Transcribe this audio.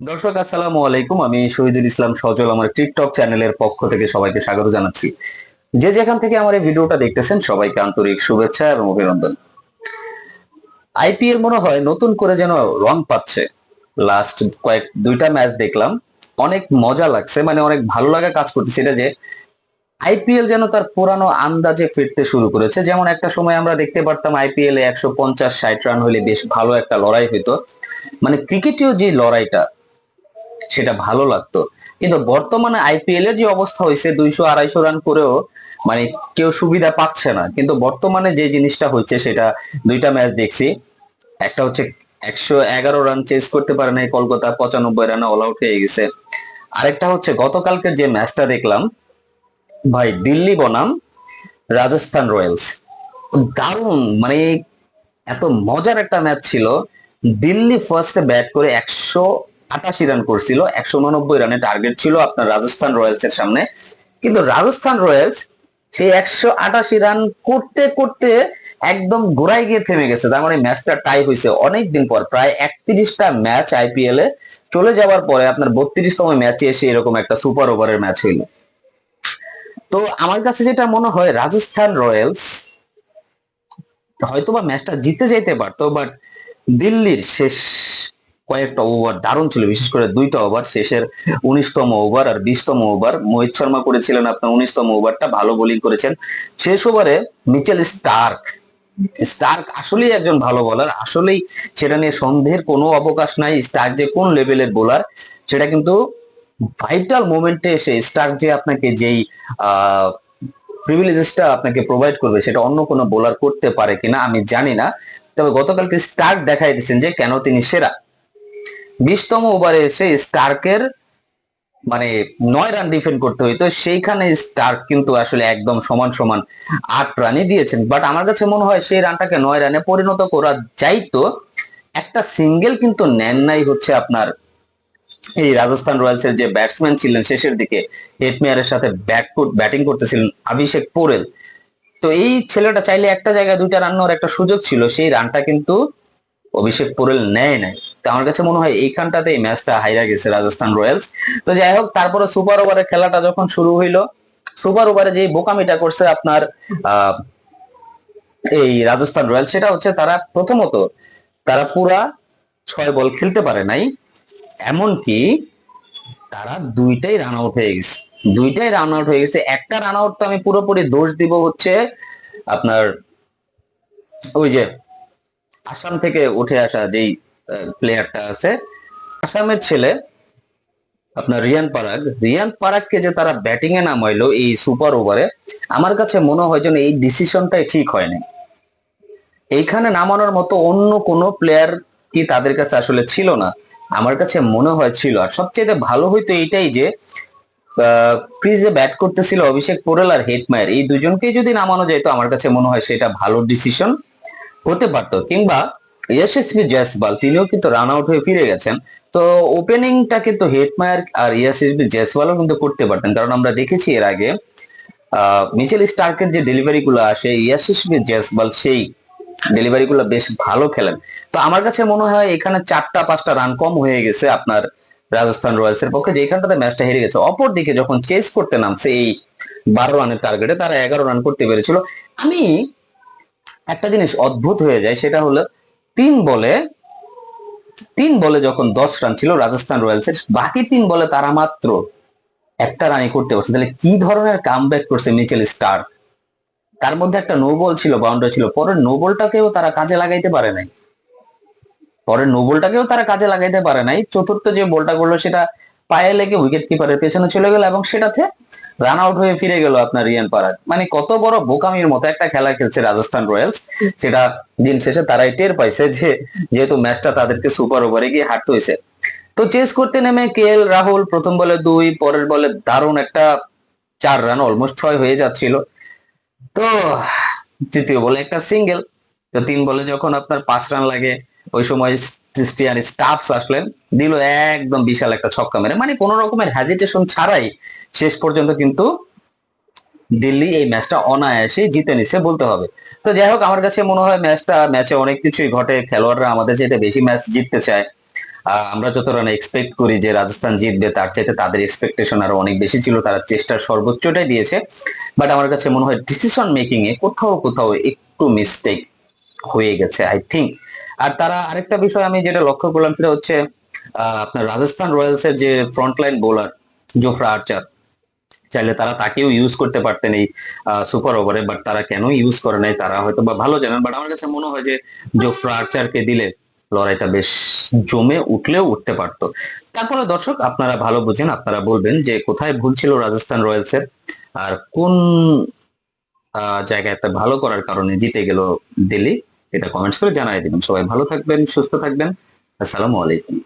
দর্শক, আসসালামু আলাইকুম। আমি শহীদুল ইসলাম সজল, আমার টিকটক চ্যানেলের পক্ষ থেকে সবাইকে স্বাগত জানাচ্ছি। যে যেখান থেকে আমার এই ভিডিওটা দেখতেছেন, সবাইকে আন্তরিক শুভেচ্ছা এবং অভিনন্দন। আইপিএল মনে হয় নতুন করে যেন রং পাচ্ছে। লাস্ট কয়েক, দুইটা ম্যাচ দেখলাম। অনেক মজা লাগছে মানে অনেক ভালো লাগা কাজ করতেছে। এটা যে আইপিএল যেন তার পুরানো আন্দাজে ফিরতে শুরু করেছে। যেমন একটা সময় আমরা দেখতে পারতাম আইপিএল এ একশো পঞ্চাশ, ষাট রান হলে বেশ ভালো একটা লড়াই হইতো। মানে ক্রিকেটেও যে লড়াইটা সেটা ভালো লাগতো। কিন্তু বর্তমানে আইপিএল এর যে অবস্থা হয়েছে, দুইশো আড়াইশো রান করেও মানে কেউ সুবিধা পাচ্ছে না। কিন্তু বর্তমানে যে জিনিসটা হচ্ছে সেটা দুইটা ম্যাচ দেখছি। একটা হচ্ছে একশো এগারো রান চেস করতে পারে নাই কলকাতা, পঁচানব্বই রানে অল আউট হয়ে গেছে। আরেকটা হচ্ছে গতকালকে যে ম্যাচটা দেখলাম, ভাই দিল্লি বনাম, রাজস্থান রয়্যালস। দারুণ মানে এত মজার একটা ম্যাচ ছিল। দিল্লি ফার্স্টে ব্যাট করে একশো আটাশি রান করছিল, একশো উননব্বই রানের টার্গেট ছিল আপনার রাজস্থান রয়্যালস এর সামনে। কিন্তু রাজস্থান রয়্যালস সেই একশো আটাশি রান করতে করতে একদম গোড়ায় গিয়ে থেমে গেছে। তার মানে ম্যাচটা টাই হয়েছে অনেক দিন পর, প্রায় একত্রিশটা ম্যাচ আইপিএল এ চলে যাওয়ার পরে আপনার বত্রিশতম ম্যাচে এসে এরকম একটা সুপার ওভারের ম্যাচ হইল। তো আমার কাছে যেটা মনে হয়, রাজস্থান রয়্যালস হয়তোবা ম্যাচটা জিতে যাইতে পারতো বাট দিল্লির শেষ কয়েকটা ওভার দারুণ ছিল। বিশেষ করে দুইটা ওভার শেষের উনিশতম ওভার আর বিশতম ওভার মোহিত শর্মা করেছিলেন আপনার উনিশতম ওভারটা ভালো বোলিং করেছেন। শেষ ওভারে মিচেল স্টার্ক। স্টার্ক আসলেই একজন ভালো বোলার আসলেই সেটা নিয়ে সন্দেহের কোনো অবকাশ নাই। স্টার্ক যে কোন লেভেলের বোলার সেটা কিন্তু ভাইটাল মোমেন্টে এসে স্টার্ক যে আপনাকে যেই আহ প্রিভিলেজেসটা আপনাকে প্রোভাইড করবে, সেটা অন্য কোনো বোলার করতে পারে কিনা আমি জানি না। তবে গতকালকে স্টার্ক দেখাই দিচ্ছেন যে কেন তিনি সেরা। বিশতম ওভারে এসে স্টার্কের মানে নয় রান ডিফেন্ড করতে হইতো, সেইখানে স্টার্ক কিন্তু আসলে একদম সমান সমান আট রানই দিয়েছেন। বাট আমার কাছে মনে হয় সেই রানটাকে নয় রানে পরিণত করা যাইতো। একটা সিঙ্গেল কিন্তু নেন নাই হচ্ছে আপনার এই রাজস্থান রয়্যালস এর যে ব্যাটসম্যান ছিলেন, শেষের দিকে হেটমেয়ারের সাথে ব্যাট ব্যাটিং করতেছিলেন অভিষেক পোরেল তো এই ছেলেটা চাইলে একটা জায়গায় দুইটা রান নেওয়ার একটা সুযোগ ছিল, সেই রানটা কিন্তু অভিষেক পোরেল নেয় নাই। তো আমার কাছে মনে হয় এইখানটাতে এই ম্যাচটা হাইরা গেছে রাজস্থান রয়্যালস। তো যাই হোক, তারপরে সুপার ওভারের খেলাটা যখন শুরু হইল, সুপার ওভারে যে বোকামিটা করছে আপনার এই রাজস্থান রয়্যালস, সেটা হচ্ছে তারা প্রথমত, তারা পুরা ছয় বল খেলতে পারে নাই, এমনকি তারা দুইটাই রান আউট হয়ে গেছে। দুইটাই রান আউট হয়ে গেছে। একটা রান আউট তো আমি পুরোপুরি দোষ দিব হচ্ছে আপনার ওই যে আসাম থেকে উঠে আসা যেই প্লেয়ারটা আছে। আসামের ছেলে আপনার রিয়ান পারাগ। রিয়ান পারাগকে যে তারা ব্যাটিং এ নামাইলো এই সুপার ওভারে আমার কাছে মনে হয় যেন এই ডিসিশনটাই ঠিক হয়নি। এইখানে নামানোর মতো অন্য কোনো প্লেয়ার কি তাদের কাছে আসলে ছিল না? আমার কাছে মনে হয় ছিল। আর সবচেয়ে ভালো হইতো এইটাই যে ক্রিজে ব্যাট করতেছিল, অভিষেক পোরেল আর হেটমায়ার, এই দুজনকে যদি নামানো যেত আমার কাছে মনে হয় সেটা ভালো ডিসিশন হতে পারতো। কিংবা ইয়াশস্বী জয়সবাল তিনিও কিন্তু রান আউট হয়ে ফিরে গেছেন। তো ওপেনিংটা কিন্তু হেটমায়ার আর ইয়াশস্বী জয়সওয়ালও কিন্তু করতে পারতেন। কারণ আমরা দেখেছি এর আগে মিচেল স্টার্কের যে ডেলিভারি গুলো আসে ইয়াশস্বী জয়সবাল সেই ডেলিভারি গুলো বেশ ভালো খেলেন। তো আমার কাছে মনে হয় এখানে চারটা, পাঁচটা রান কম হয়ে গেছে আপনার রাজস্থান রয়্যালস এর পক্ষে। যেখানটাতে ম্যাচটা হেরে গেছে। অপর দিকে যখন চেস করতে নামছে এই বারো রানের টার্গেটে তারা এগারো রান করতে পেরেছিল। আমি একটা জিনিস অদ্ভুত হয়ে যায়, সেটা হলো তিন বলে তিন বলে যখন দশ রান ছিল রাজস্থান রয়্যালস এর বাকি তিন বলে তারা মাত্র একটা রানই করতে পারছে। তাহলে কি ধরনের কাম করছে মিচেল স্টার তার মধ্যে একটা নো বল ছিল বাউন্ডারি ছিল, পরের নো বলটাকেও তারা কাজে লাগাইতে পারে নাই। পরের নো বলটাকেও তারা কাজে লাগাইতে পারে নাই। চতুর্থ যে বলটা করল সেটা পায়ে লেগে উইকেট কিপারের পেছনে চলে গেল এবং সেটাতে রান আউট হয়ে ফিরে গেল আপনার রিয়ান পারাগ মানে কত বড় বোকামির মতো একটা খেলা খেলছে রাজস্থান রয়্যালস। সেটা দিন শেষে তারাই টের পাইছে যে, যেহেতু ম্যাচটা তাদেরকে সুপার ওভারে গিয়ে হারতে হয়েছে। তো চেস করতে নেমে কে রাহুল প্রথম বলে দুই, পরের বলে দারুণ একটা চার রান অলমোস্ট ছয় হয়ে যাচ্ছিল। তো, তৃতীয় বলে একটা সিঙ্গেল তো তিন বলে যখন আপনার পাঁচ রান লাগে ওই সময় ক্রিস্টিয়ান স্টাফস আসলেন, দিল একদম বিশাল একটা ছক্কা মেরে। মানে কোন রকমের হ্যাজিটেশন ছাড়াই শেষ পর্যন্ত কিন্তু দিল্লি এই ম্যাচটা অনায়াসে জিতে নিছে বলতে হবে। তো যাই হোক, আমার কাছে মনে হয় ম্যাচটা ম্যাচে অনেক কিছুই ঘটে। খেলোয়াড়রা আমাদের যেতে বেশি ম্যাচ জিততে চায়। আমরা যত রান এক্সপেক্ট করি যে রাজস্থান জিতবে, তার চাইতে তাদের এক্সপেকটেশন আরও অনেক বেশি ছিল। তারা চেষ্টার সর্বোচ্চটাই দিয়েছে। বাট আমার কাছে মনে হয় ডিসিশন মেকিং এ কোথাও কোথাও একটু মিস্টেক হয়ে গেছে আই থিঙ্ক আর তারা আরেকটা বিষয় আমি যেটা লক্ষ্য করলাম সেটা হচ্ছে আপনার রাজস্থান রয়্যালস এর যে ফ্রন্টলাইন বোলার জোফরা আর্চার চাইলে তারা তাকেও ইউজ করতে পারতেন এই সুপার ওভারে বাট তারা কেন ইউজ করে নাই তারা হয়তো বা ভালো জানেন বাট আমার কাছে মনে হয় যে জোফরা আর্চারকে দিলে লড়াইটা বেশ জমে উঠলেও উঠতে পারতো। তারপরে দর্শক আপনারা ভালো বুঝেন আপনারা বলবেন যে কোথায় ভুল ছিল রাজস্থান রয়্যালস এর আর কোন আহ, জায়গাতে ভালো করার কারণে জিতে গেল দিল্লি। এটা কমেন্টস করে জানাই দিবেন সবাই ভালো থাকবেন সুস্থ থাকবেন। আসসালামু আলাইকুম।